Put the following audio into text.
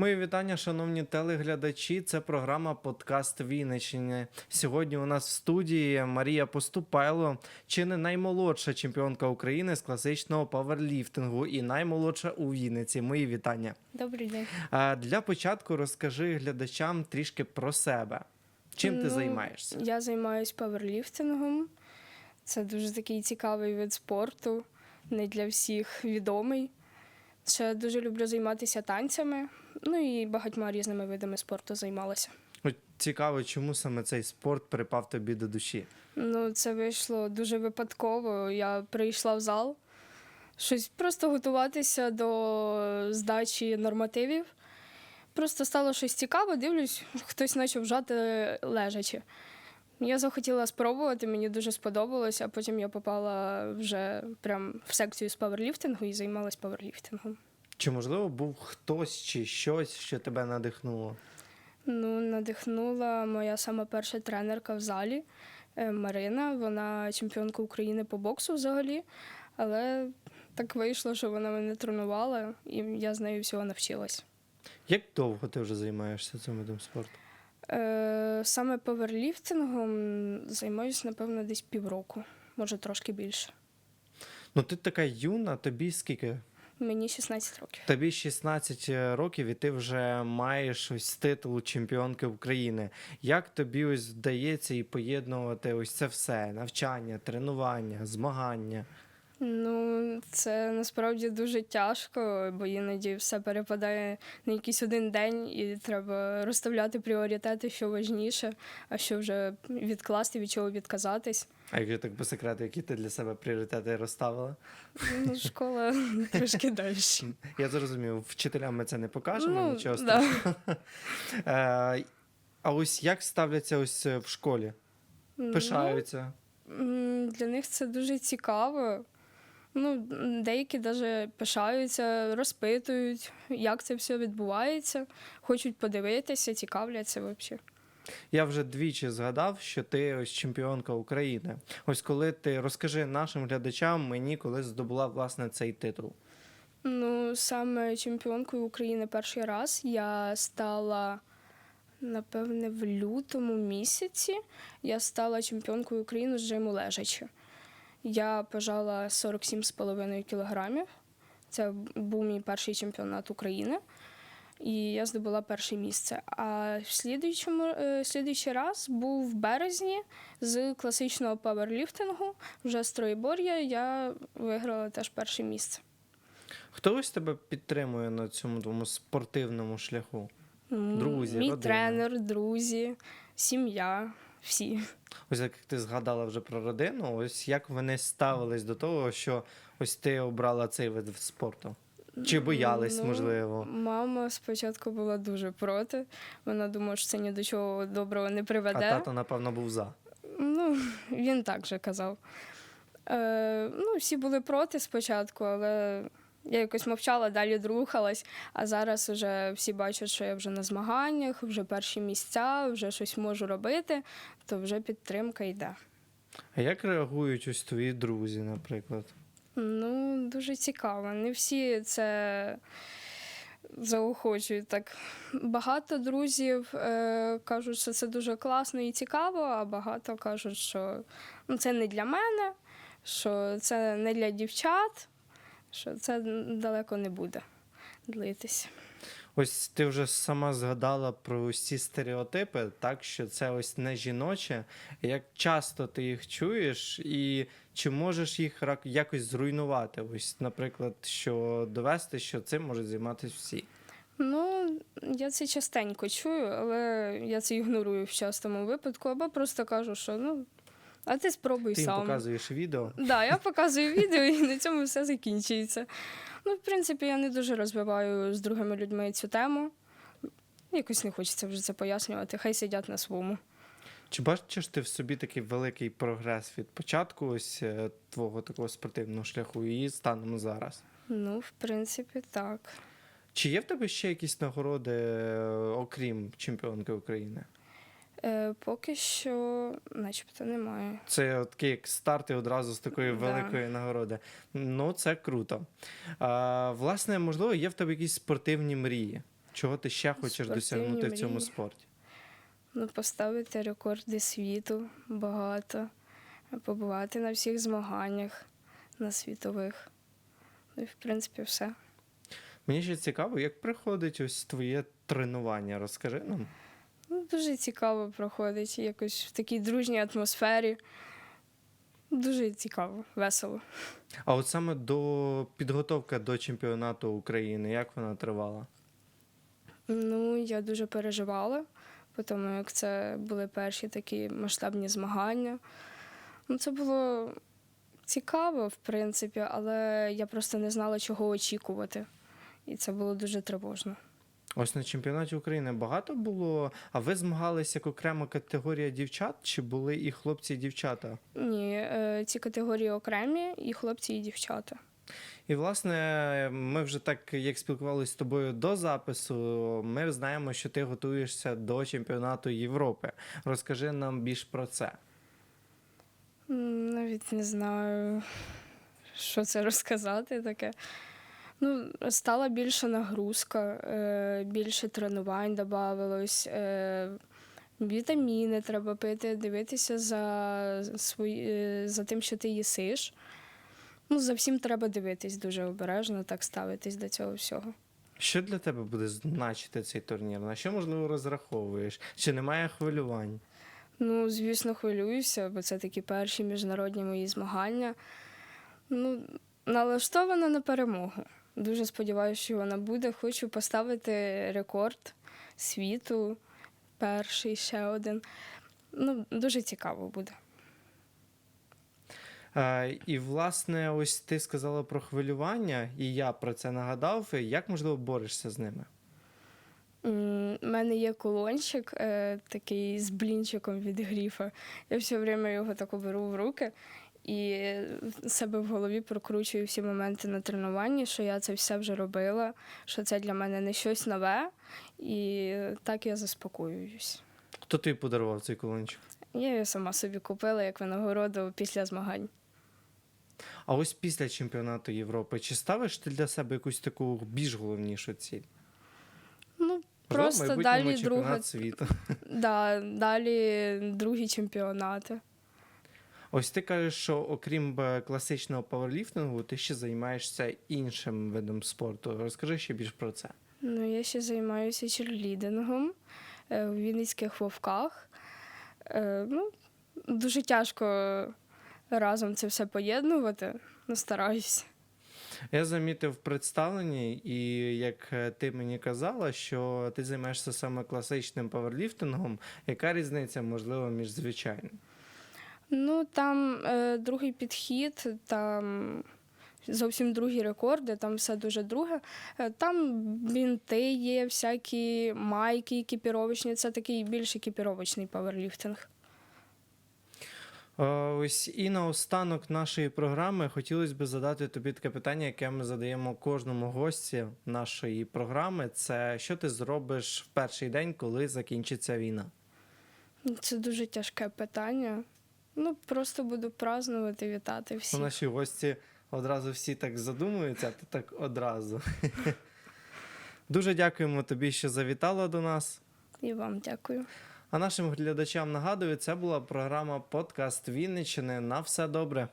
Мої вітання, шановні телеглядачі. Це програма Подкаст Вінниччини. Сьогодні у нас в студії Марія Поступайло, чи не наймолодша чемпіонка України з класичного паверліфтингу і наймолодша у Вінниці. Мої вітання. Добрий день. Для початку розкажи глядачам трішки про себе. Чим ти Ну, займаєшся? Я займаюся паверліфтингом. Це дуже такий цікавий вид спорту, не для всіх відомий. Ще дуже люблю займатися танцями, ну і багатьма різними видами спорту займалася. От цікаво, чому саме цей спорт припав тобі до душі? Ну, це вийшло дуже випадково. Я прийшла в зал, щось просто готуватися до здачі нормативів. Просто стало щось цікаве, дивлюсь, хтось почав вжати лежачи. Я захотіла спробувати, мені дуже сподобалось, а потім я попала вже прям в секцію з паверліфтингу і займалась паверліфтингом. Чи можливо був хтось чи щось, що тебе надихнуло? Ну, надихнула моя сама перша тренерка в залі е, Марина. Вона чемпіонка України по боксу взагалі. Але так вийшло, що вона мене тренувала, і я з нею всього навчилась. Як довго ти вже займаєшся цим видом спорту? Е, саме паверліфтингом займаюся, напевно, десь півроку, може трошки більше. Ну, ти така юна, тобі скільки? Мені 16 років. Тобі 16 років, і ти вже маєш ось титул чемпіонки України. Як тобі ось вдається і поєднувати ось це все: навчання, тренування, змагання? Ну, це насправді дуже тяжко, бо іноді все перепадає на якийсь один день, і треба розставляти пріоритети, що важніше, а що вже відкласти, від чого відказатись. А якщо так по секрету, які ти для себе пріоритети розставила? Ну, школа трошки далі. Я зрозумів, вчителям ми це не покажемо, Ну, нічого да. страшного. Е, А ось як ставляться ось в школі? Пишаються. М, Для них це дуже цікаво. Ну, деякі навіть пишаються, розпитують, як це все відбувається, хочуть подивитися, цікавляться взагалі. Я вже двічі згадав, що ти ось чемпіонка України. Ось коли ти розкажи нашим глядачам мені, коли здобула власне цей титул. Ну, саме чемпіонкою України перший раз я стала, напевне, в лютому місяці. Я стала чемпіонкою України з жиму лежачи. Я пожала 47,5 кілограмів. Це був мій перший чемпіонат України. І я здобула перше місце. А в слідуючому, е, слідуючий раз був в березні з класичного паверліфтингу, вже з троєбор'я, я виграла теж перше місце. Хто ось тебе підтримує на цьому твоєму спортивному шляху? Друзі, Мій родина. тренер, друзі, сім'я, всі. Ось як ти згадала вже про родину, ось як вони ставились до того, що ось ти обрала цей вид спорту? Чи боялись, Ну, можливо? Мама спочатку була дуже проти. Вона думала, що це ні до чого доброго не приведе. А тато, напевно, був за. Ну, він так же казав. Е, ну, всі були проти спочатку, але я якось мовчала, далі рухалась. А зараз вже всі бачать, що я вже на змаганнях, вже перші місця, вже щось можу робити, то вже підтримка йде. А як реагують ось твої друзі, наприклад? Ну, дуже цікаво. Не всі це заохочують так. Багато друзів е, кажуть, що це дуже класно і цікаво, а багато кажуть, що ну, це не для мене, що це не для дівчат, що це далеко не буде длитися. Ось ти вже сама згадала про ці стереотипи, так що це ось не жіноче. Як часто ти їх чуєш, і чи можеш їх якось зруйнувати? Ось, наприклад, що довести, що цим можуть займатися всі. Ну, я це частенько чую, але я це ігнорую в частому випадку, або просто кажу, що ну, а ти спробуй Ти їм сам. показуєш відео. Да, я показую відео, і на цьому все закінчується. Ну, в принципі, я не дуже розвиваю з другими людьми цю тему. Якось не хочеться вже це пояснювати. Хай сидять на своєму. Чи бачиш ти в собі такий великий прогрес від початку ось е, твого такого спортивного шляху і станом зараз? Ну, в принципі, так. Чи є в тебе ще якісь нагороди, е, окрім чемпіонки України? Е, поки що, начебто, немає. Це такий як старт і одразу з такої Да. великої нагороди. Ну, це круто. А, власне, можливо, є в тебе якісь спортивні мрії. Чого ти ще хочеш Спортивні досягнути в цьому мрії. спорті? Ну, поставити рекорди світу багато, побувати на всіх змаганнях, на світових. Ну і в принципі все. Мені ще цікаво, як приходить ось твоє тренування. Розкажи нам. Ну, дуже цікаво проходить якось в такій дружній атмосфері. Дуже цікаво, весело. А от саме до підготовки до чемпіонату України, як вона тривала? Ну, я дуже переживала, тому як це були перші такі масштабні змагання. Ну, це було цікаво, в принципі, але я просто не знала, чого очікувати. І це було дуже тривожно. Ось на чемпіонаті України багато було. А ви змагалися як окрема категорія дівчат, чи були і хлопці, і дівчата? Ні, е, ці категорії окремі, і хлопці, і дівчата. І власне, ми вже так як спілкувалися з тобою до запису. Ми знаємо, що ти готуєшся до чемпіонату Європи. Розкажи нам більш про це. Навіть не знаю, що це розказати таке. Ну, стала більша нагрузка, е, більше тренувань додавалось, е, вітаміни треба пити, дивитися за, свої, е, за тим, що ти їсиш. Ну, за всім треба дивитись дуже обережно, так ставитись до цього всього. Що для тебе буде значити цей турнір? На що можливо розраховуєш? Чи немає хвилювань? Ну, звісно, хвилююся, бо це такі перші міжнародні мої змагання. Ну, налаштована на перемогу. Дуже сподіваюся, що вона буде. Хочу поставити рекорд світу, перший ще один. Ну, дуже цікаво буде. Е, і власне, ось ти сказала про хвилювання, і я про це нагадав. Як можливо борешся з ними? У мене є колончик е, такий з блінчиком від гріфа. Я все время його так беру в руки і в себе в голові прокручую всі моменти на тренуванні, що я це все вже робила, що це для мене не щось нове, і так я заспокоююсь. Хто тобі подарував цей колончик? Я його сама собі купила як винагороду після змагань. А ось після чемпіонату Європи, чи ставиш ти для себе якусь таку більш головнішу ціль? Ну, просто далі друга, світу. да, далі другі чемпіонати. Ось ти кажеш, що окрім е, класичного пауерліфтингу, ти ще займаєшся іншим видом спорту. Розкажи ще більш про це. Ну, я ще займаюся черлідингом е, в Вінницьких вовках. Е, Ну, дуже тяжко разом це все поєднувати, ну, стараюсь. Я замітив в представленні, і як ти мені казала, що ти займаєшся саме класичним пауерліфтингом. Яка різниця, можливо, між звичайним? Ну, там е, другий підхід, там зовсім другі рекорди, там все дуже друге. Е, там бінти є, всякі майки екіпіровочні. Це такий більш екіпіровочний паверліфтинг. Е, Ось і наостанок нашої програми хотілося б задати тобі таке питання, яке ми задаємо кожному гості нашої програми. Це що ти зробиш в перший день, коли закінчиться війна? Це дуже тяжке питання. Ну, просто буду празднувати, вітати Ну, всіх. Наші гості одразу всі так задумуються, а ти так одразу. Дуже дякуємо тобі, що завітала до нас. І вам дякую. А нашим глядачам нагадую, це була програма Подкаст Вінниччини. На все добре.